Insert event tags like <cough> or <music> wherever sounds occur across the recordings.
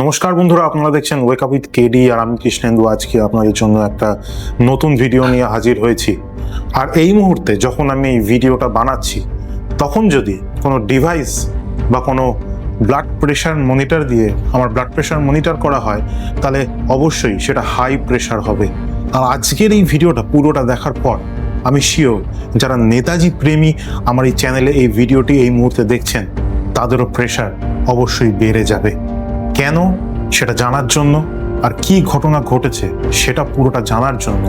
নমস্কার বন্ধুরা, আপনারা দেখছেন ওয়েক আপ উইথ কেডি আর আমি কৃষ্ণেন্দু। আজকে আপনাদের জন্য একটা নতুন ভিডিও নিয়ে হাজির হয়েছি। আর এই মুহূর্তে যখন আমি এই ভিডিওটা বানাচ্ছি, তখন যদি কোনো ডিভাইস বা কোনো ব্লাড প্রেশার মনিটর দিয়ে আমার ব্লাড প্রেশার মনিটর করা হয়, তাহলে অবশ্যই সেটা হাই প্রেশার হবে। আর আজকের এই ভিডিওটা পুরোটা দেখার পর, আমি শিওর যারা নেতাজি প্রেমী আমার এই চ্যানেলে এই ভিডিওটি এই মুহূর্তে দেখছেন, তাদেরও প্রেশার অবশ্যই বেড়ে যাবে। কেন সেটা জানার জন্য আর কি ঘটনা ঘটেছে সেটা পুরোটা জানার জন্য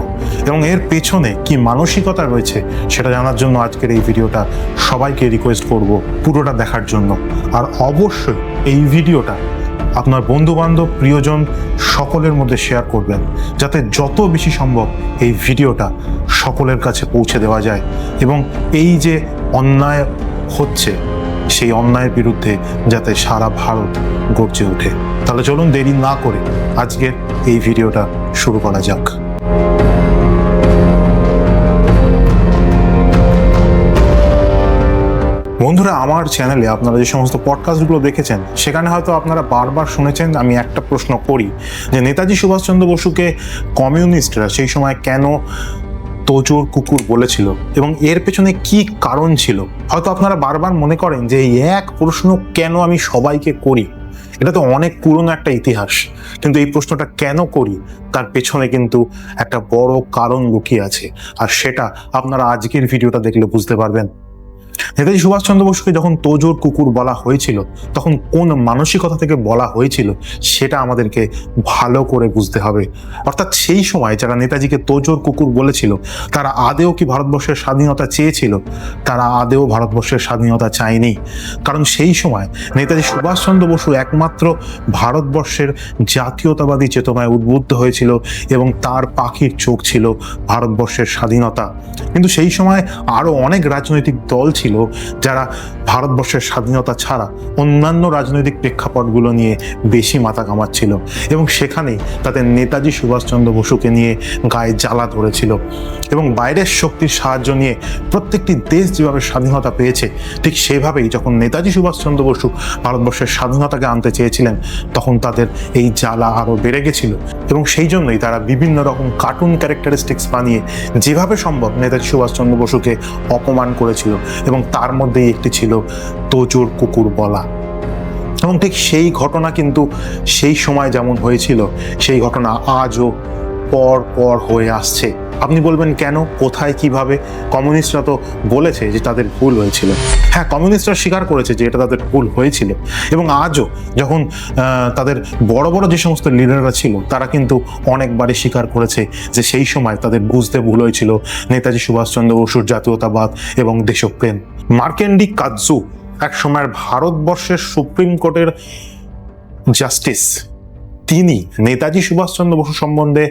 এবং এর পেছনে কি মানসিকতা রয়েছে সেটা জানার জন্য আজকের এই ভিডিওটা সবাইকে রিকোয়েস্ট করব পুরোটা দেখার জন্য। আর অবশ্যই এই ভিডিওটা আপনার বন্ধু বান্ধব প্রিয়জন সকলের মধ্যে শেয়ার করবেন যাতে যত বেশি সম্ভব এই ভিডিওটা সকলের কাছে পৌঁছে দেওয়া যায় এবং এই যে অন্যায় হচ্ছে সেই অন্যায়ের বিরুদ্ধে যাতে সারা ভারত গর্জে ওঠে। তাহলে চলুন দেরি না করে আজকের এই ভিডিওটা শুরু করা যাক। বন্ধুরা, আমার চ্যানেলে আপনারা যে সমস্ত পডকাস্টগুলো দেখেছেন, সেখানে হয়তো আপনারা বারবার শুনেছেন, আমি একটা প্রশ্ন করি যে, নেতাজি সুভাষচন্দ্র বসুকে কমিউনিস্টরা সেই সময় কেন তোজোর কুকুর বলেছিল এবং এর পেছনে কি কারণ ছিল? হয়তো আপনারা বারবার মনে করেন যে এক প্রশ্ন কেন আমি সবাইকে করি? এটা তো অনেক পুরনো একটা ইতিহাস। কিন্তু এই প্রশ্নটা কেন করি? তার পেছনে কিন্তু একটা বড় কারণ লুকিয়ে আছে। আর সেটা আপনারা আজকের ভিডিওটা দেখলে বুঝতে পারবেন। নেতাজি সুভাষচন্দ্র বসুকে যখন তোজোর কুকুর বলা হয়েছিল, তখন কোন মানসিকতা থেকে বলা হয়েছিল, সেটা আমাদেরকে ভালো করে বুঝতে হবে। অর্থাৎ সেই সময় যারা নেতাজিকে তোজোর কুকুর বলেছিল, তারা আদেও কি ভারতবর্ষের স্বাধীনতা চেয়েছিল? তারা আদেও ভারতবর্ষের স্বাধীনতা চায়নি। কারণ সেই সময় নেতাজি সুভাষচন্দ্র বসু একমাত্র ভারতবর্ষের জাতীয়তাবাদী চেতনায় উদ্বুদ্ধ হয়েছিল এবং তার পাখির চোখ ছিল ভারতবর্ষের স্বাধীনতা। কিন্তু সেই সময় আরও অনেক রাজনৈতিক দল ছিল যারা ভারতবর্ষের স্বাধীনতা ছাড়া অন্যান্য রাজনৈতিক প্রেক্ষাপটগুলো নিয়ে বেশি মাথা কামাচ্ছিল এবং সেখানেই তাদের নেতাজি সুভাষচন্দ্র বসুকে নিয়ে গায়ে জ্বালা ধরেছিল। এবং বাইরের শক্তির সাহায্য নিয়ে প্রত্যেকটি দেশ যেভাবে স্বাধীনতা পেয়েছে, ঠিক সেভাবেই যখন নেতাজি সুভাষচন্দ্র বসু ভারতবর্ষের স্বাধীনতাকে আনতে চেয়েছিলেন, তখন তাদের এই জ্বালা আরও বেড়ে গেছিল। এবং সেই জন্যই তারা বিভিন্ন রকম কার্টুন ক্যারেক্টারিস্টিক্স বানিয়ে যেভাবে সম্ভব নেতাজি সুভাষচন্দ্র বসুকে অপমান করেছিল। এবং তার মধ্যেই একটি ছিল তোজোর কুকুর বলা। এবং ঠিক সেই ঘটনা কিন্তু সেই সময় যেমন হয়েছিল, সেই ঘটনা আজও পর পর হয়ে আসছে। আপনি বলবেন, কেন? কোথায়? কীভাবে? কমিউনিস্টরা তো বলেছে যে তাদের ভুল হয়েছিল। হ্যাঁ কমিউনিস্টরা স্বীকার করেছে যে এটা তাদের ভুল হয়েছিল। এবং আজও যখন তাদের বড় বড় যে সমস্ত লিডাররা ছিল, তারা কিন্তু অনেকবারই স্বীকার করেছে যে সেই সময় তাদের বুঝতে ভুল হয়েছিল। নেতাজি সুভাষচন্দ্র বসুর জাতীয়তাবাদ এবং দেশপ্রেম। মার্কেন্ডি কাজু এক সময় ভারতবর্ষের সুপ্রিম কোর্টের জাস্টিস তিনি, নেতাজি সুভাষচন্দ্র বসু সম্বন্ধে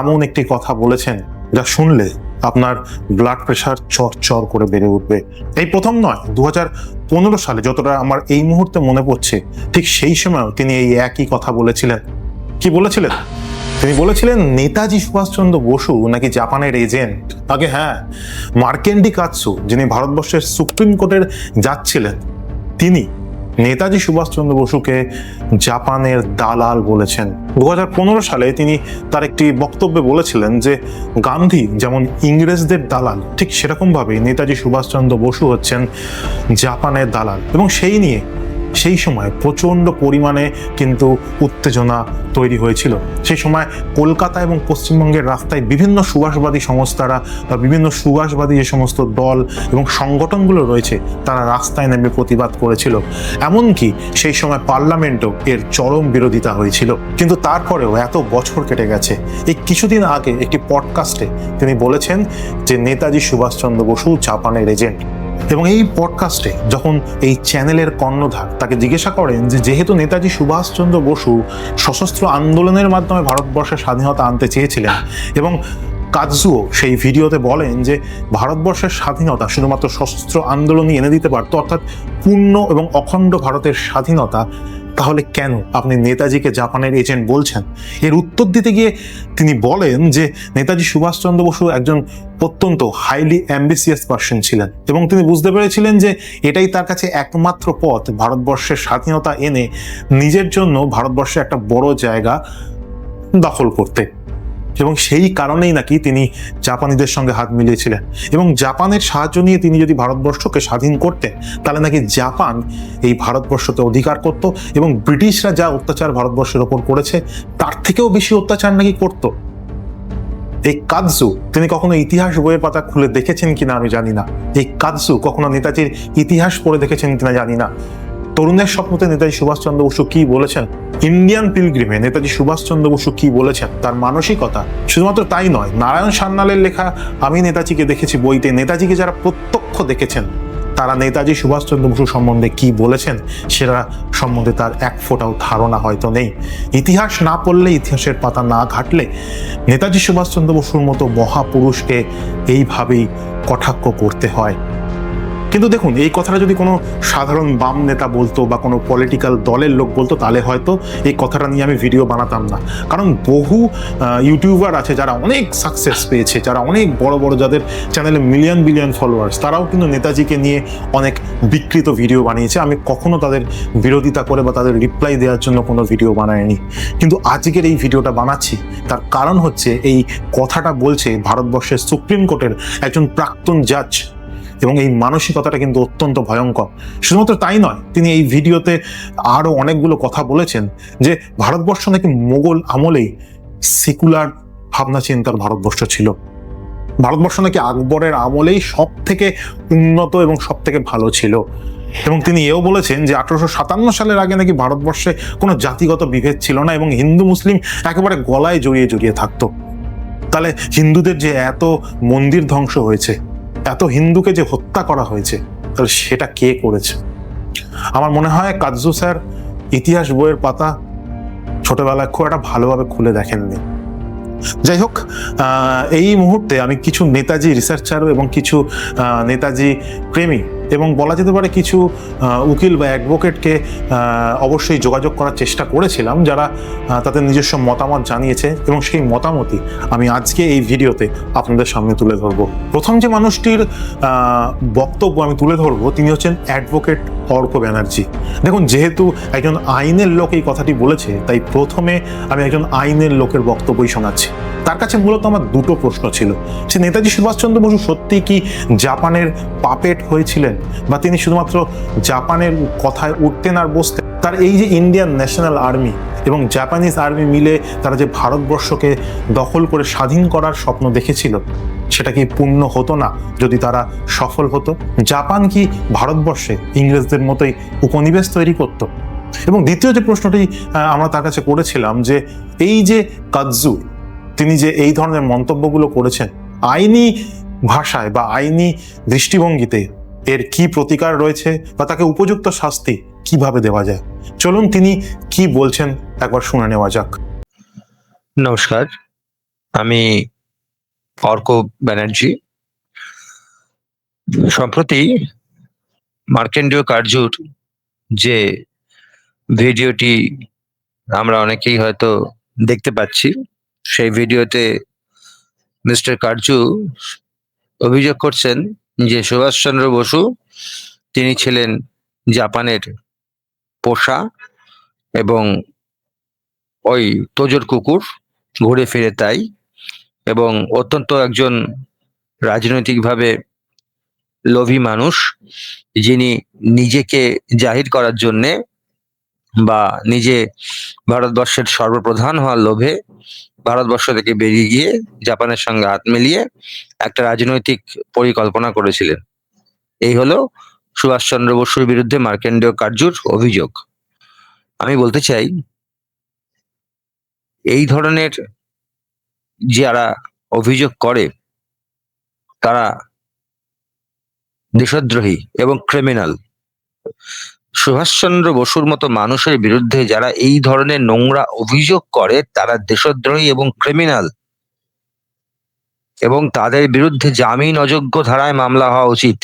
এমন একটি কথা বলেছেন যা শুনলে আপনার ব্লাড প্রেশার চর চর করে বেড়ে উঠবে। এই প্রথম নয় দু পনেরো সালে যতটা আমার এই মুহূর্তে মনে পড়ছে, ঠিক সেই সময়ও তিনি এই একই কথা বলেছিলেন। কি বলেছিলেন? তিনি বলেছিলেন, নেতাজি সুভাষচন্দ্র বসু নাকি জাপানের এজেন্ট? আগে হ্যাঁ মার্কেন্ডি কাৎসু, যিনি ভারতবর্ষের সুপ্রিম কোর্টের যাচ্ছিলেন, তিনি নেতাজি সুভাষচন্দ্র বসুকে জাপানের দালাল বলেছেন। দু হাজার পনেরো সালে তিনি তার একটি বক্তব্যে বলেছিলেন যে, গান্ধী যেমন ইংরেজদের দালাল, ঠিক সেরকমভাবেই নেতাজি সুভাষচন্দ্র বসু হচ্ছেন জাপানের দালাল। এবং সেই নিয়ে সেই সময় প্রচণ্ড পরিমাণে কিন্তু উত্তেজনা তৈরি হয়েছিল। সেই সময় কলকাতা এবং পশ্চিমবঙ্গের রাস্তায় বিভিন্ন সুভাষবাদী সংস্থারা বা বিভিন্ন সুভাষবাদী যে সমস্ত দল এবং সংগঠনগুলো রয়েছে, তারা রাস্তায় নেমে প্রতিবাদ করেছিল। এমনকি সেই সময় পার্লামেন্টও এর চরম বিরোধিতা হয়েছিল। কিন্তু তারপরেও এত বছর কেটে গেছে। এই কিছুদিন আগে একটি পডকাস্টে তিনি বলেছেন যে, নেতাজি সুভাষচন্দ্র বসু জাপানের এজেন্ট। এবং এই পডকাস্টে যখন এই চ্যানেলের কর্ণধার তাকে জিজ্ঞাসা করেন যে, যেহেতু নেতাজি সুভাষচন্দ্র বসু সশস্ত্র আন্দোলনের মাধ্যমে ভারতবর্ষের স্বাধীনতা আনতে চেয়েছিলেন এবং কাজুও সেই ভিডিওতে বলেন যে, ভারতবর্ষের স্বাধীনতা শুধুমাত্র সশস্ত্র আন্দোলনই এনে দিতে পারত, অর্থাৎ পূর্ণ এবং অখণ্ড ভারতের স্বাধীনতা তাহলে কেন আপনি নেতাজিকে জাপানের এজেন্ট বলছেন? এর উত্তর দিতে গিয়ে তিনি বলেন যে নেতাজি সুভাষচন্দ্র বসু একজন অত্যন্ত হাইলি অ্যাম্বিসিয়াস পার্সন ছিলেন এবং তিনি বুঝতে পেরেছিলেন যে এটাই তার কাছে একমাত্র পথ ভারতবর্ষের স্বাধীনতা এনে নিজের জন্য ভারতবর্ষে একটা বড় জায়গা দখল করতে। এবং সেই কারণেই নাকি তিনি জাপানিদের সঙ্গে হাত মিলিয়েছিলেন। এবং জাপানের সাহায্য নিয়ে তিনি যদি ভারতবর্ষকে স্বাধীন করতেন, তাহলে নাকি জাপান এই ভারতবর্ষকে অধিকার করত এবং ব্রিটিশরা যা অত্যাচার ভারতবর্ষের ওপর করেছে, তার থেকেও বেশি অত্যাচার নাকি করত? এই কাজু তিনি কখনো ইতিহাস বইয়ের পাতা খুলে দেখেছেন কিনা আমি জানি না। এই কাজু কখনো নেতাজির ইতিহাস পড়ে দেখেছেন কিনা জানি না। তরুণের স্বপ্নতে নেতাজি সুভাষচন্দ্র বসু কি বলেছেন? ইন্ডিয়ান পিলগ্রিমে নেতাজি সুভাষচন্দ্র বসু কি বলেছেন? তার মানসিকতা। শুধুমাত্র তাই নয়, নারায়ণ সান্যালের লেখা আমি নেতাজিকে দেখেছি বইতে, নেতাজিকে যারা প্রত্যক্ষ দেখেছেন, তারা নেতাজি সুভাষচন্দ্র বসু সম্বন্ধে কি বলেছেন, সেটা সম্বন্ধে তার এক ফোঁটাও ধারণা হয়তো নেই। ইতিহাস না পড়লে, ইতিহাসের পাতা না ঘাটলে, নেতাজি সুভাষচন্দ্র বসুর মতো মহাপুরুষকে এইভাবেই কটাক্ষ করতে হয়। কিন্তু দেখুন, এই কথাটা যদি কোনো সাধারণ বাম নেতা বলতো বা কোনো পলিটিক্যাল দলের লোক বলতো, তাহলে হয়তো এই কথাটা নিয়ে আমি ভিডিও বানাতাম না। কারণ বহু ইউটিউবার আছে যারা অনেক সাকসেস পেয়েছে, যারা অনেক বড় বড় যাদের চ্যানেলে মিলিয়ন বিলিয়ন ফলোয়ার্স তারাও কিন্তু নেতাজিকে নিয়ে অনেক বিকৃত ভিডিও বানিয়েছে। আমি কখনো তাদের বিরোধিতা করে বা তাদের রিপ্লাই দেওয়ার জন্য কোনো ভিডিও বানায়নি কিন্তু আজকের এই ভিডিওটা বানাচ্ছি, তার কারণ হচ্ছে এই কথাটা বলছে ভারতবর্ষের সুপ্রিম কোর্টের একজন প্রাক্তন জাজ এবং এই মানসিকতাটা কিন্তু অত্যন্ত ভয়ঙ্কর। শুধুমাত্র তাই নয়, তিনি এই ভিডিওতে আরও অনেকগুলো কথা বলেছেন যে ভারতবর্ষ নাকি মোগল আমলেই সেকুলার ভাবনা চিন্তার ভারতবর্ষ ছিল। ভারতবর্ষ নাকি আকবরের আমলেই সব থেকে উন্নত এবং সব থেকে ভালো ছিল। এবং তিনি এও বলেছেন যে আঠারোশো সাতান্ন সালের আগে নাকি ভারতবর্ষে কোনো জাতিগত বিভেদ ছিল না এবং হিন্দু, মুসলিম একেবারে গলায় জড়িয়ে জড়িয়ে থাকতো। তাহলে হিন্দুদের যে এত মন্দির ধ্বংস হয়েছে এত হিন্দুকে যে হত্যা করা হয়েছে, তাহলে সেটা কে করেছে? আমার মনে হয় কাজু স্যার ইতিহাস বইয়ের পাতা ছোটবেলায় খুব একটা ভালোভাবে খুলে দেখেননি। যাই হোক এই মুহূর্তে আমি কিছু নেতাজি রিসার্চার এবং কিছু নেতাজি প্রেমী এবং বলা যেতে পারে কিছু উকিল বা অ্যাডভোকেটকে অবশ্যই যোগাযোগ করার চেষ্টা করেছিলাম, যারা তাদের নিজস্ব মতামত জানিয়েছে এবং সেই মতামতই আমি আজকে এই ভিডিওতে আপনাদের সামনে তুলে ধরবো। প্রথম যে মানুষটির বক্তব্য আমি তুলে ধরবো, তিনি হচ্ছেন অ্যাডভোকেট অর্ক ব্যানার্জি। দেখুন, যেহেতু একজন আইনের লোক এই কথাটি বলেছে, তাই প্রথমে আমি একজন আইনের লোকের বক্তব্যই শোনাচ্ছি। তার কাছে মূলত আমার দুটো প্রশ্ন ছিল। সে নেতাজি সুভাষচন্দ্র বসু সত্যি কি জাপানের পাপেট হয়েছিলেন? বা তিনি শুধুমাত্র জাপানের কথায় উঠতেন আর বসতেন? তার এই যে ইন্ডিয়ান ন্যাশনাল আর্মি এবং জাপানিজ আর্মি মিলে তারা যে ভারতবর্ষকে দখল করে স্বাধীন করার স্বপ্ন দেখেছিল, সেটা কি পূর্ণ হতো না যদি তারা সফল হতো? জাপান কি ভারতবর্ষে ইংরেজদের মতোই উপনিবেশ তৈরি করত? এবং দ্বিতীয় যে প্রশ্নটি আমরা তার কাছে করেছিলাম যে এই যে কাজু তিনি যে এই ধরনের মন্তব্যগুলো করেছেন, আইনি ভাষায় বা আইনি দৃষ্টিভঙ্গিতে এর কি প্রতিকার রয়েছে বা তাকে উপযুক্ত শাস্তি কীভাবে দেওয়া যায়? চলুন তিনি কি বলছেন একবার শুনে নেওয়া যাক। নমস্কার, আমি অর্ক ব্যানার্জি। সম্প্রতি মার্কেন্ডীয় কার্যুর যে ভিডিওটি আমরা অনেকেই হয়তো দেখতে পাচ্ছি, সেই ভিডিওতে মিস্টার কার্জু অভিযোগ করছেন যে সুভাষচন্দ্র বসু, তিনি ছিলেন জাপানের পোষা এবং ওই তোজর কুকুর ঘুরে ফিরে তাই এবং অত্যন্ত একজন রাজনৈতিকভাবে লোভী মানুষ যিনি নিজেকে জাহির করার জন্যে বা নিজে ভারতবর্ষের সর্বপ্রধান হওয়ার লোভে ভারতবর্ষ থেকে বেরিয়ে গিয়ে জাপানের সঙ্গে হাত মিলিয়ে একটা রাজনৈতিক পরিকল্পনা করেছিলেন। এই হলো সুভাষচন্দ্র বসুর বিরুদ্ধে মার্কেন্ডীয় কার্যুর অভিযোগ। আমি বলতে চাই, এই ধরনের যারা অভিযোগ করে, তারা দেশদ্রোহী এবং ক্রিমিনাল সুভাষচন্দ্র বসুর মতো মানুষের বিরুদ্ধে যারা এই ধরনের নোংরা অভিযোগ করে, তারা দেশদ্রোহী এবং ক্রিমিনাল এবং তাদের বিরুদ্ধে জামিন অযোগ্য ধারায় মামলা হওয়া উচিত।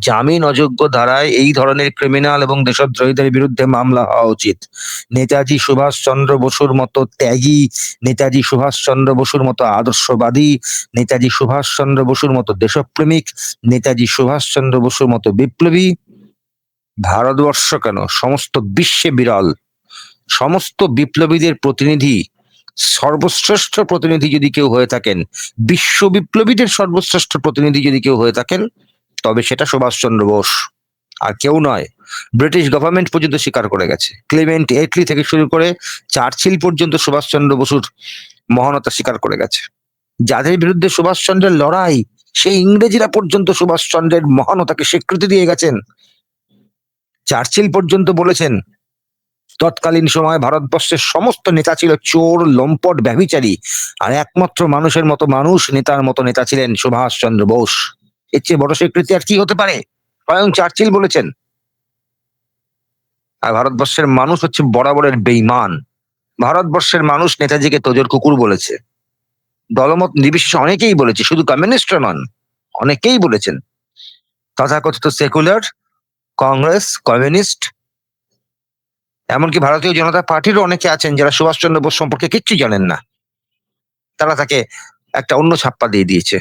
জামিন অযোগ্য ধারায় এই ধরনের ক্রিমিনাল এবং দেশদ্রোহীদের বিরুদ্ধে মামলা হওয়া উচিত। নেতাজি সুভাষচন্দ্র বসুর মতো ত্যাগী, নেতাজি সুভাষচন্দ্র বসুর মতো আদর্শবাদী, নেতাজি সুভাষচন্দ্র বসুর মতো দেশপ্রেমিক, নেতাজি সুভাষচন্দ্র বসুর মতো বিপ্লবী, ভারতবর্ষ কেন? সমস্ত বিশ্বে বিরল। সমস্ত বিপ্লবীদের প্রতিনিধি, সর্বশ্রেষ্ঠ প্রতিনিধি যদি কেউ হয়ে থাকেন, বিশ্ব বিপ্লবীদের সর্বশ্রেষ্ঠ প্রতিনিধি যদি কেউ হয়ে থাকেন তবে সেটা সুভাষচন্দ্র বোস। আর কেউ নয়, ব্রিটিশ গভর্নমেন্ট পর্যন্ত স্বীকার করে গেছে। ক্লেমেন্ট এটলি থেকে শুরু করে চার্চিল পর্যন্ত সুভাষচন্দ্র বসুর মহানতা স্বীকার করে গেছে। যাদের বিরুদ্ধে সুভাষচন্দ্রের লড়াই, সেই ইংরেজিরা পর্যন্ত সুভাষচন্দ্রের মহানতাকে স্বীকৃতি দিয়ে গেছেন। চার্চিল পর্যন্ত বলেছেন, তৎকালীন সময় ভারতবর্ষের সমস্ত নেতা ছিল চোর, লম্পট, ব্যভিচারী, আর একমাত্র মানুষের মতো মানুষ নেতার মতো নেতা ছিলেন সুভাষচন্দ্র বোস। এর চেয়ে বড় স্বীকৃতি আর কি হতে পারে? স্বয়ং চার্চিল বলেছেন। আর ভারতবর্ষের মানুষ হচ্ছে বরাবরের বেইমান ভারতবর্ষের মানুষ নেতাজিকে তোজর কুকুর বলেছে। দলমত নির্বিশেষে অনেকেই বলেছে, শুধু কমিউনিস্টরা নন, অনেকেই বলেছেন। তথাকথিত সেকুলার কংগ্রেস কমিউনিস্ট এমনকি ভারতীয় জনতা পার্টিরও অনেকে আছেন যারা সুভাষচন্দ্র বোস সম্পর্কে কিচ্ছু জানেন না। তারা তাকে একটা অন্য ছাপ্পা দিয়ে দিয়েছে।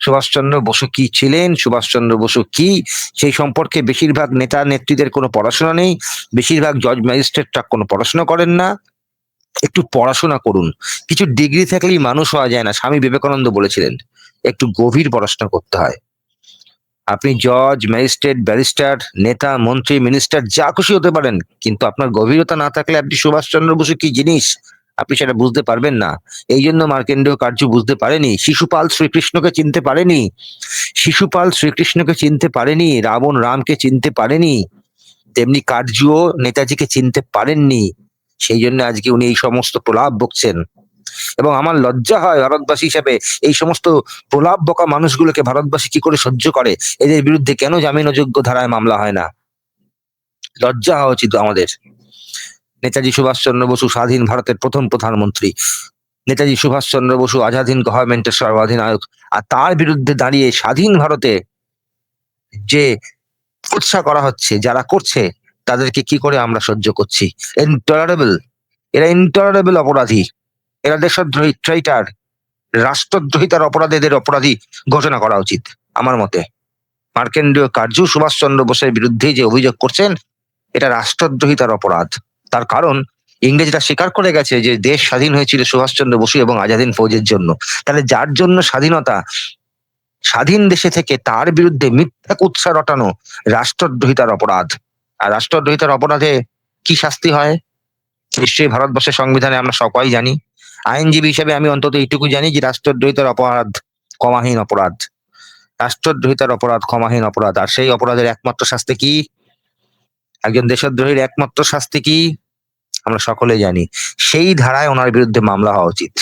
সুভাষচন্দ্র বসু কি ছিলেন? সুভাষচন্দ্র বসু কি? সেই সম্পর্কে বেশিরভাগ নেতা নেত্রীদের কোনো পড়াশোনা নেই। বেশিরভাগ জজ ম্যাজিস্ট্রেটরা কোনো পড়াশোনা করেন না। একটু পড়াশোনা করুন। কিছু ডিগ্রি থাকলেই মানুষ হওয়া যায় না, স্বামী বিবেকানন্দ বলেছিলেন। একটু গভীর পড়াশোনা করতে হয়। আপনি জজ, ম্যাজিস্ট্রেট, ব্যারিস্টার, নেতা, মন্ত্রী, মিনিস্টার, যা খুশি হতে পারেন, কিন্তু আপনার গভীরতা না থাকলে আপনি সুভাষচন্দ্র বসু কি জিনিস? আপনি সেটা বুঝতে পারবেন না। এই জন্য মার্কেন্ডীয় কার্য বুঝতে পারেনি। শিশুপাল শ্রীকৃষ্ণকে চিনতে পারেনি। শিশুপাল শ্রীকৃষ্ণকে চিনতে পারেনি। রাবণ রামকে চিনতে পারেনি। তেমনি কার্যও নেতাজিকে চিনতে পারেননি। সেই জন্য আজকে উনি এই সমস্ত প্রলাপ বকছেন। এবং আমার লজ্জা হয় ভারতবাসী হিসাবে এই সমস্ত প্রলাপ বকা মানুষগুলোকে ভারতবাসী কি করে সহ্য করে? এদের বিরুদ্ধে কেন জামিন অযোগ্য ধারায় মামলা হয় না? লজ্জা হওয়া উচিত আমাদের। নেতাজি সুভাষচন্দ্র বসু স্বাধীন ভারতের প্রথম প্রধানমন্ত্রী। নেতাজি সুভাষচন্দ্র বসু আজাদীন গভর্নমেন্টের সর্বাধিনায়ক আর তার বিরুদ্ধে দাঁড়িয়ে স্বাধীন ভারতে যে উৎসাহ করা হচ্ছে, যারা করছে, তাদেরকে কি করে আমরা সহ্য করছি? ইনটলারেবল এরা ইনটলারেবল অপরাধী। এরা দেশদ্রোহী ট্রেটার রাষ্ট্রদ্রোহিতার অপরাধে এদের অপরাধী ঘোষণা করা উচিত, আমার মতে। মার্কেন্ডীয় কার্য সুভাষচন্দ্র বোসের বিরুদ্ধে যে অভিযোগ করছেন, এটা রাষ্ট্রদ্রোহিতার অপরাধ। তার কারণ ইংরেজরা স্বীকার করে গেছে যে দেশ স্বাধীন হয়েছিল সুভাষচন্দ্র বসু এবং আজাদিন ফৌজের জন্য। তাহলে যার জন্য স্বাধীনতা? স্বাধীন দেশে থেকে তার বিরুদ্ধে মিথ্যা কুৎসা রটানো রাষ্ট্রদ্রোহিতার অপরাধ। আর রাষ্ট্রদ্রোহিতার অপরাধে কি শাস্তি হয়? নিশ্চয়ই ভারতবর্ষের সংবিধানে আমরা সবাই জানি। আইনজীবী হিসেবে আমি অন্তত এইটুকু জানি যে রাষ্ট্রদ্রোহিতার অপরাধ ক্ষমাহীন অপরাধ। রাষ্ট্রদ্রোহিতার অপরাধ ক্ষমাহীন অপরাধ। আর সেই অপরাধের একমাত্র শাস্তি কি? একজন দেশদ্রোহীর একমাত্র শাস্তি কি? আমরা সকলে জানি। সেই ধারায় ওনার বিরুদ্ধে মামলা হওয়া উচিত।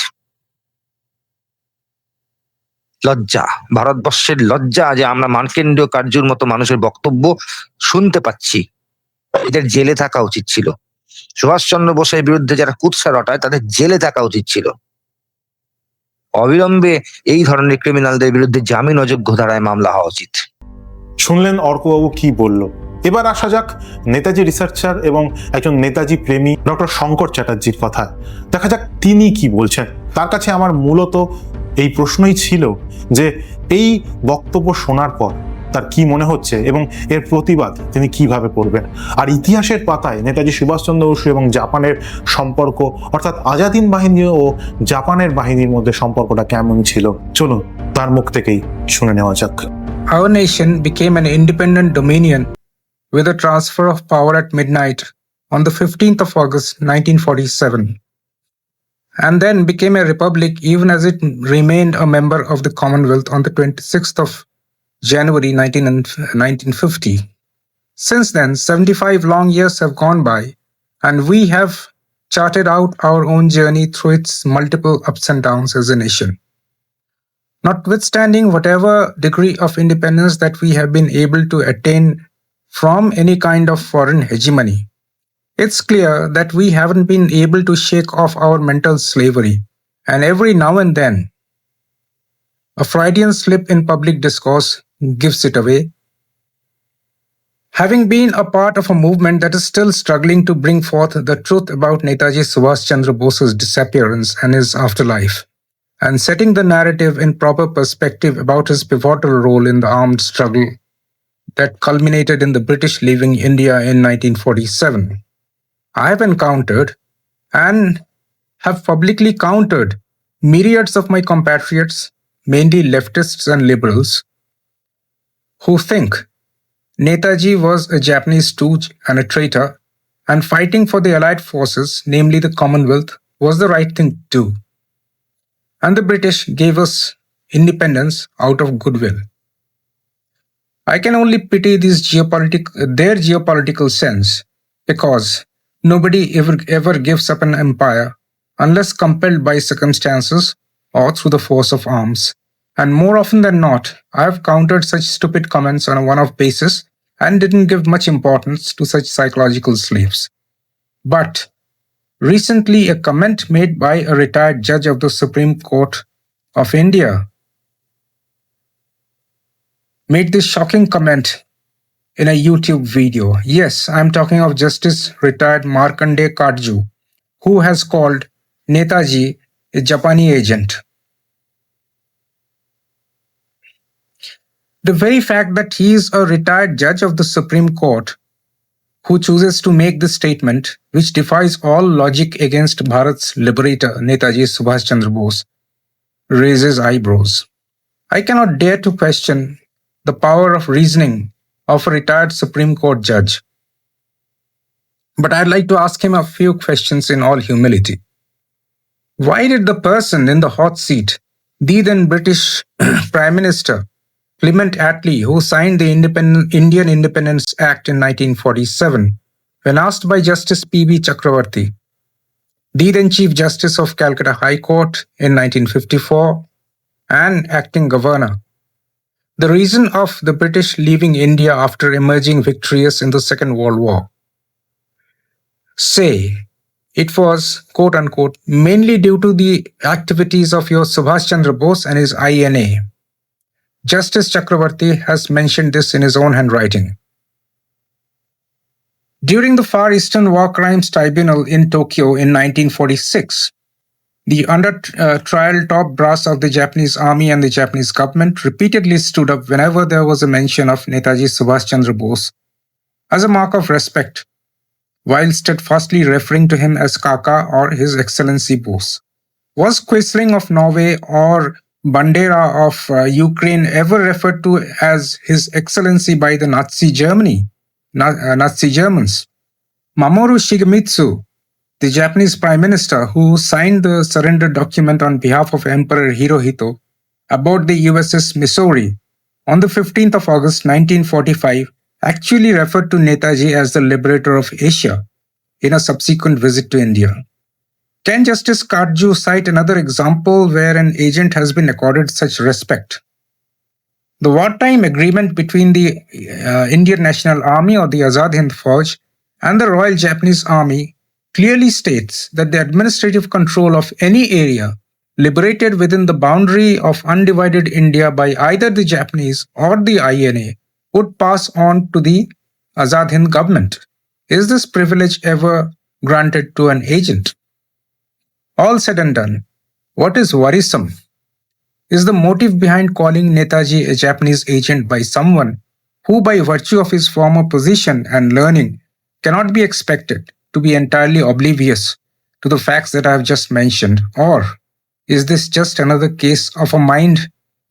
লজ্জা। ভারতবর্ষের লজ্জা যে আমরা মানকেন্দ্রীয় কার্যুর মতো মানুষের বক্তব্য শুনতে পাচ্ছি। এদের জেলে থাকা উচিত ছিল। সুভাষচন্দ্র বোসের বিরুদ্ধে যারা কুৎসা রটায়, তাদের জেলে থাকা উচিত ছিল। অবিলম্বে এই ধরনের ক্রিমিনালদের বিরুদ্ধে জামিন অযোগ্য ধারায় মামলা হওয়া উচিত। শুনলেন অর্কবাবু কি বলল? এবার আসা যাক নেতাজি রিসার্চার এবং একজন নেতাজি প্রেমী ডক্টর শঙ্কর চ্যাটার্জির কথা দেখা যাক তিনি কি বলছেন। তার কাছে আমার মূলত এই প্রশ্নই ছিল যে এই বক্তব্য শোনার পর তার কি মনে হচ্ছে এবং এর প্রতিবাদ তিনি কীভাবে করবেন। আর ইতিহাসের পাতায় নেতাজি সুভাষচন্দ্র বসু এবং জাপানের সম্পর্ক অর্থাৎ আজাদিন বাহিনী ও জাপানের বাহিনীর মধ্যে সম্পর্কটা কেমন ছিল? চলুন, তার মুখ থেকেই শুনে নেওয়া যাক। Our nation became an independent dominion. With a transfer of power at midnight on the 15th of August 1947, and then became a republic even as it remained a member of the Commonwealth on the 26th of January 19 1950. Since then, 75 long years have gone by, and we have charted out our own journey through its multiple ups and downs as a nation. Notwithstanding whatever degree of independence that we have been able to attain from any kind of foreign hegemony, it's clear that we haven't been able to shake off our mental slavery. And every now and then, a Freudian slip in public discourse gives it away, Having been a part of a movement that is still struggling to bring forth the truth about Netaji Subhash Chandra Bose's disappearance and his afterlife, and setting the narrative in proper perspective about his pivotal role in the armed struggle that culminated in the British leaving India in 1947. I have encountered and have publicly countered myriads of my compatriots, mainly leftists and liberals, who think Netaji was a Japanese stooge and a traitor, and fighting for the Allied forces, namely the Commonwealth, was the right thing to do. And the British gave us independence out of goodwill. I can only pity these geopolitic, their geopolitical sense because nobody ever, ever gives up an empire unless compelled by circumstances or through the force of arms. And more often than not, I have countered such stupid comments on a one off basis and didn't give much importance to such psychological slaves. But recently, a comment made by a retired judge of the Supreme Court of India made this shocking comment in a YouTube video. Yes, I'm talking of Justice retired Markande Katju, who has called Netaji a Japanese agent. The very fact that he is a retired judge of the Supreme Court who chooses to make this statement, which defies all logic against Bharat's liberator Netaji Subhash Chandra Bose, raises eyebrows. I cannot dare to question the power of reasoning of a retired Supreme Court judge. But I'd like to ask him a few questions in all humility. Why did the person in the hot seat, the then British <clears throat> Prime Minister Clement Attlee, who signed the Indian Independence Act in 1947, when asked by Justice P.B. Chakravarti, the then Chief Justice of Calcutta High Court in 1954, and acting governor, the reason of the British leaving India after emerging victorious in the Second World War. Say it was, quote unquote, mainly due to the activities of your Subhash Chandra Bose and his INA. Justice Chakravarti has mentioned this in his own handwriting. During the Far Eastern War Crimes Tribunal in Tokyo in 1946, the under uh, trial top brass of the Japanese army and the Japanese government repeatedly stood up whenever there was a mention of Netaji Subhash Chandra Bose as a mark of respect, while steadfastly referring to him as Kaka or His Excellency Bose. Was Quisling of Norway or Bandera of uh, Ukraine ever referred to as His Excellency by the Nazi Germany, Na- uh, Nazi Germans? Mamoru Shigemitsu, the Japanese Prime Minister who signed the surrender document on behalf of Emperor Hirohito about the USS Missouri on the 15th of August 1945 actually referred to Netaji as the liberator of Asia in a subsequent visit to India. Can Justice Katju cite another example where an agent has been accorded such respect? The wartime agreement between the uh, Indian National Army or the Azad Hind Fauj and the Royal Japanese Army clearly states that the administrative control of any area liberated within the boundary of undivided India by either the Japanese or the INA would pass on to the Azad Hind government. Is this privilege ever granted to an agent? All said and done, what is worrisome is the motive behind calling Netaji a Japanese agent by someone who, by virtue of his former position and learning, cannot be expected to be entirely oblivious to the facts that I have just mentioned? Or is this just another case of a mind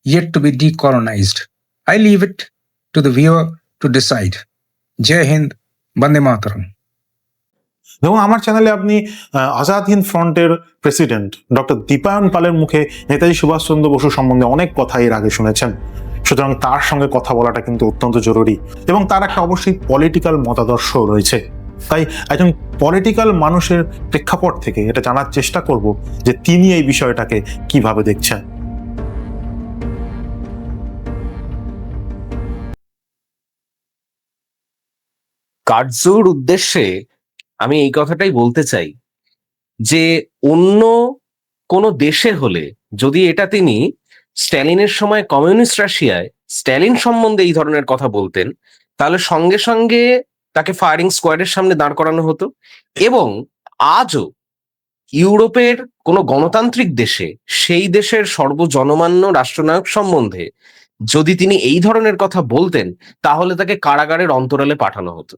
yet to be decolonized? I leave it to the viewer to decide. Jai Hind, Bande Mataram. এবং আমার চ্যানেলে আপনি আজাদ হিন্দ ফ্রন্টের president doctor Dipayan পালের মুখে নেতাজি সুভাষচন্দ্র বসু সম্বন্ধে অনেক কথা এর আগে শুনেছেন সুতরাং তার সঙ্গে কথা বলাটা কিন্তু অত্যন্ত জরুরি এবং তার একটা অবশ্যই পলিটিক্যাল মতাদর্শ রয়েছে তাই একজন পলিটিক্যাল মানুষের প্রেক্ষাপট থেকে এটা জানার চেষ্টা করব যে তিনি এই বিষয়টাকে কীভাবে দেখছেন। কার্যর উদ্দেশ্যে আমি এই কথাটাই বলতে চাই যে অন্য কোনো দেশে হলে যদি এটা তিনি স্ট্যালিনের সময় কমিউনিস্ট রাশিয়ায় স্ট্যালিন সম্বন্ধে এই ধরনের কথা বলতেন, তাহলে সঙ্গে সঙ্গে তাকে ফায়ারিং স্কোয়াডের সামনে দাঁড় করানো হতো এবং আজও ইউরোপের কোনো গণতান্ত্রিক দেশে সেই দেশের সর্বজনমান্য রাষ্ট্রনায়ক সম্বন্ধে যদি তিনি এই ধরনের কথা বলতেন, তাহলে তাকে কারাগারের অন্তরালে পাঠানো হতো।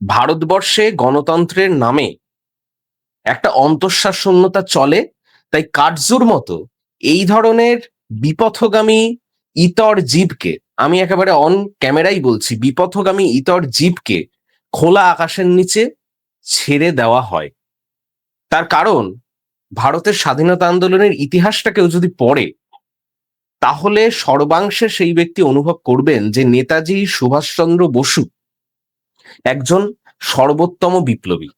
ভারতবর্ষে গণতন্ত্রের নামে একটা অন্তঃশ্বাস শূন্যতা চলে, তাই কাটজুর মতো এই ধরনের বিপথগামী ইতর জীবকে আমি একেবারে অন ক্যামেরাই বলছি, বিপথগামী ইতর জীবকে খোলা আকাশের নিচে ছেড়ে দেওয়া হয়। তার কারণ, ভারতের স্বাধীনতা আন্দোলনের ইতিহাসটা কেউ যদি পড়ে, তাহলে সর্বাংশে সেই ব্যক্তি অনুভব করবেন যে নেতাজি সুভাষচন্দ্র বসু একজন সর্বোত্তম বিপ্লবী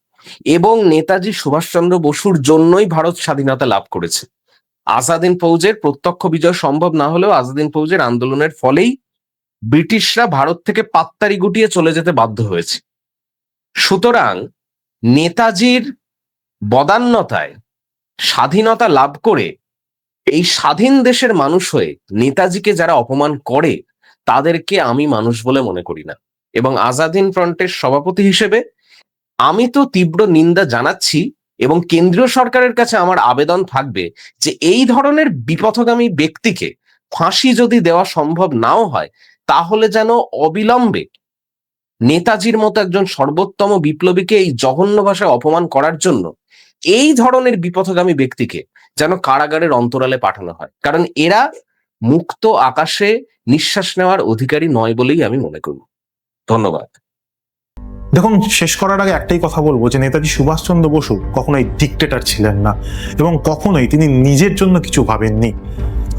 এবং নেতাজি সুভাষচন্দ্র বসুর জন্যই ভারত স্বাধীনতা লাভ করেছে। আজাদিন ফৌজের প্রত্যক্ষ বিজয় সম্ভব না হলেও আজাদিন ফৌজের আন্দোলনের ফলেই ব্রিটিশরা ভারত থেকে পাত্তারি গুটিয়ে চলে যেতে বাধ্য হয়েছে। সুতরাং নেতাজির বদান্যতায় স্বাধীনতা লাভ করে এই স্বাধীন দেশের মানুষ হয়ে নেতাজিকে যারা অপমান করে, তাদেরকে আমি মানুষ বলে মনে করি না। এবং আজাদিন ফ্রন্টের সভাপতি হিসেবে আমি তো তীব্র নিন্দা জানাচ্ছি এবং কেন্দ্রীয় সরকারের কাছে আমার আবেদন থাকবে যে এই ধরনের বিপথগামী ব্যক্তিকে ফাঁসি যদি দেওয়া সম্ভব নাও হয় তাহলে যেন অবিলম্বে নেতাজির মতো একজন সর্বোত্তম বিপ্লবীকে এই জঘন্য ভাষায় অপমান করার জন্য এই ধরনের বিপথগামী ব্যক্তিকে যেন কারাগারের অন্তরালে পাঠানো হয়। কারণ এরা মুক্ত আকাশে নিঃশ্বাস নেওয়ার অধিকারী নয় বলেই আমি মনে করি। ধন্যবাদ। দেখুন, শেষ করার আগে একটাই কথা বলব যে নেতাজি সুভাষচন্দ্র বসু কখনোই ডিকটেটার ছিলেন না এবং কখনোই তিনি নিজের জন্য কিছু ভাবেননি।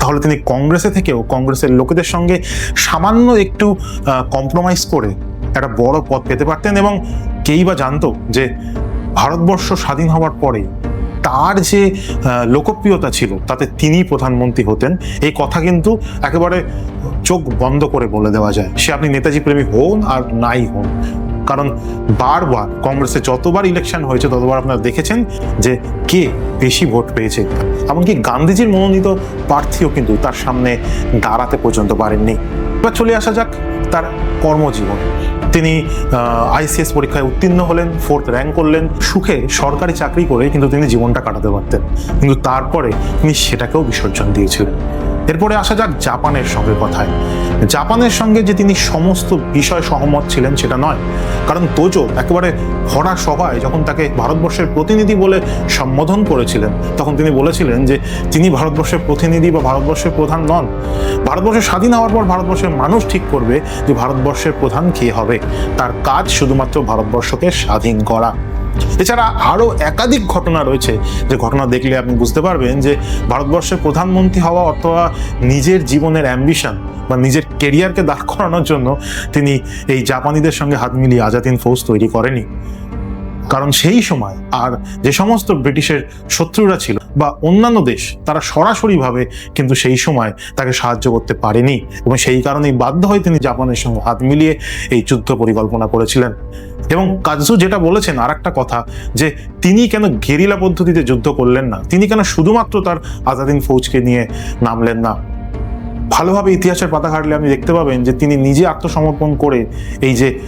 তাহলে তিনি কংগ্রেসে থেকেও কংগ্রেসের লোকেদের সঙ্গে সামান্য একটু কম্প্রোমাইজ করে একটা বড় পদ পেতে পারতেন এবং কেই বা জানতো যে ভারতবর্ষ স্বাধীন হওয়ার পরে তার যে লোকপ্রিয়তা ছিল তাতে তিনি প্রধানমন্ত্রী হতেন। এই কথা কিন্তু একেবারে চোখ বন্ধ করে বলে দেওয়া যায়। সে আপনি নেতাজি প্রেমী হন আর নাই হন। কারণ বারবার কংগ্রেসে যতবার ইলেকশন হয়েছে, ততবার আপনারা দেখেছেন যে কে বেশি ভোট পেয়েছে। এমনকি গান্ধীজির মনোনীত প্রার্থীও কিন্তু তার সামনে দাঁড়াতে পর্যন্ত পারেননি। এবার চলে আসা যাক তার কর্মজীবন। তিনি আইসিএস পরীক্ষায় উত্তীর্ণ হলেন ফোর্থ র্যাঙ্ক করলেন। সুখে সরকারি চাকরি করে কিন্তু তিনি জীবনটা কাটাতে পারতেন। কিন্তু তারপরে তিনি সেটাকেও বিসর্জন দিয়েছিলেন। এরপরে আসা যাক জাপানের সঙ্গে কথায়। জাপানের সঙ্গে যে তিনি সমস্ত বিষয় সহমত ছিলেন সেটা নয়। কারণ তোজো একেবারে ভরা সভায় যখন তাকে ভারতবর্ষের প্রতিনিধি বলে সম্বোধন করেছিলেন, তখন তিনি বলেছিলেন যে তিনি ভারতবর্ষের প্রতিনিধি বা ভারতবর্ষের প্রধান নন। ভারতবর্ষ স্বাধীন হওয়ার পর ভারতবর্ষের মানুষ ঠিক করবে যে ভারতবর্ষের প্রধান কে হবে। তার কাজ শুধুমাত্র ভারতবর্ষকে স্বাধীন করা। এছাড়া আরও একাধিক ঘটনা রয়েছে। যে ঘটনা দেখলে আপনি বুঝতে পারবেন যে ভারতবর্ষের প্রধানমন্ত্রী হওয়া অথবা নিজের জীবনের অ্যাম্বিশন বা নিজের কেরিয়ারকে দাঁড় করানোর জন্য তিনি এই জাপানিদের সঙ্গে হাত মিলিয়ে আজাদিন ফৌজ তৈরি করেনি। কারণ সেই সময় আর যে সমস্ত ব্রিটিশের শত্রুরা ছিল বা অন্যান্য দেশ, তারা সরাসরিভাবে কিন্তু সেই সময় তাকে সাহায্য করতে পারেনি এবং সেই কারণেই বাধ্য হয়ে তিনি জাপানের সঙ্গে হাত মিলিয়ে এই যুদ্ধ পরিকল্পনা করেছিলেন। এবং কাজু যেটা বলেছেন আর একটা কথা যে, তিনি কেন গেরিলা পদ্ধতিতে যুদ্ধ করলেন না? তিনি কেন শুধুমাত্র তার আজাদিন ফৌজকে নিয়ে নামলেন না? ভালোভাবে ইতিহাসের পাতা ঘাটলে আপনি দেখতে পাবেন যে, তিনি নিজে আত্মসমর্পণ করে এই যে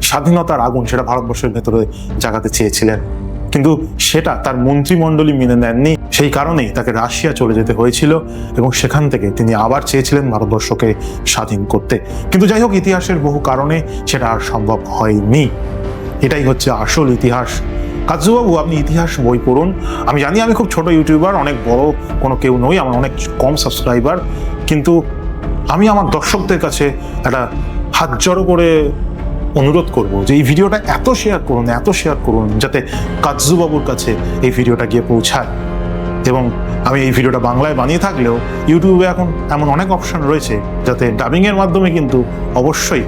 স্বাধীনতার আগুন সেটা ভারতবর্ষের ভেতরে জাগাতে চেয়েছিলেন। কিন্তু সেটা তার মন্ত্রিমণ্ডলী মেনে নেননি। সেই কারণেই তাকে রাশিয়া চলে যেতে হয়েছিল এবং সেখান থেকে তিনি আবার চেয়েছিলেন ভারতবর্ষকে স্বাধীন করতে। কিন্তু যাই হোক, ইতিহাসের বহু কারণে সেটা আর সম্ভব হয়নি। এটাই হচ্ছে আসল ইতিহাস। কাজুবাবু, আপনি ইতিহাস বই পড়ুন। আমি জানি আমি খুব ছোট ইউটিউবার, অনেক বড় কোনো কেউ নই, আমার অনেক কম সাবস্ক্রাইবার। কিন্তু আমি আমার দর্শকদের কাছে একটা হাত জড়ো করে অনুরোধ করব যে এই ভিডিওটা এত শেয়ার করুন, এত শেয়ার করুন, যাতে কাজুবাবুর কাছে এই ভিডিওটা গিয়ে পৌঁছায়। এবং আমি এই ভিডিওটা বাংলায় বানিয়ে থাকলেও ইউটিউবে এখন এমন অনেক অপশন রয়েছে যাতে ডাবিংয়ের মাধ্যমে কিন্তু অবশ্যই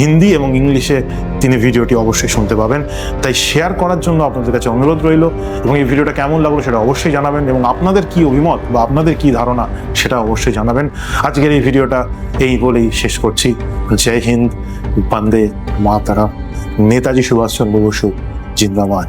হিন্দি এবং ইংলিশে তিনি ভিডিওটি অবশ্যই শুনতে পাবেন। তাই শেয়ার করার জন্য আপনাদের কাছে অনুরোধ রইল এবং এই ভিডিওটা কেমন লাগল সেটা অবশ্যই জানাবেন এবং আপনাদের কি অভিমত বা আপনাদের কি ধারণা সেটা অবশ্যই জানাবেন। আজকের এই ভিডিওটা এই বলেই শেষ করছি। জয় হিন্দ। বন্দে মাতারা নেতাজি সুভাষচন্দ্র বসু জিন্দাবাদ।